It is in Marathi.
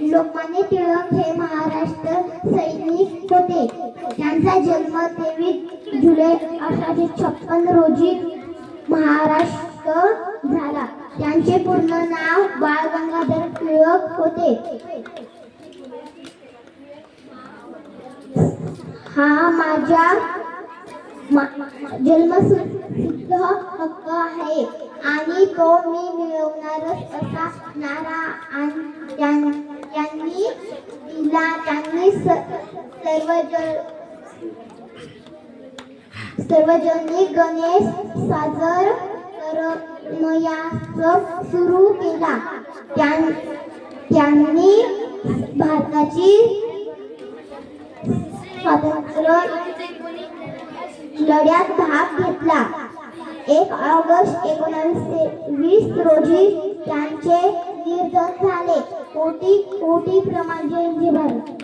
लोकमान्य टिळक हे महाराष्ट्र सैनिक होते. त्यांचा जन्म तेवीस जुलै अठराशे छप्पन रोजी महाराष्ट्र झाला. त्यांचे पूर्ण नाव बाळ गंगाधर टिळक होते. हा माझ्या मा- जन्मसिद्ध हक्क आहे आणि तो मी मिळवणारच असा नारा आणि यां- दिला त्यांनी स- सर्वजण सार्वजनिक गणेश साजर करण्यास सुरू केला. त्यां- त्यांनी भारताची स्वातंत्र्य लढ्यात भाग घेतला. एक ऑगस्ट एकोणावीसशे वीस रोजी त्यांचे निर्धन झाले. कोटी कोटी प्रमाण जय हिंद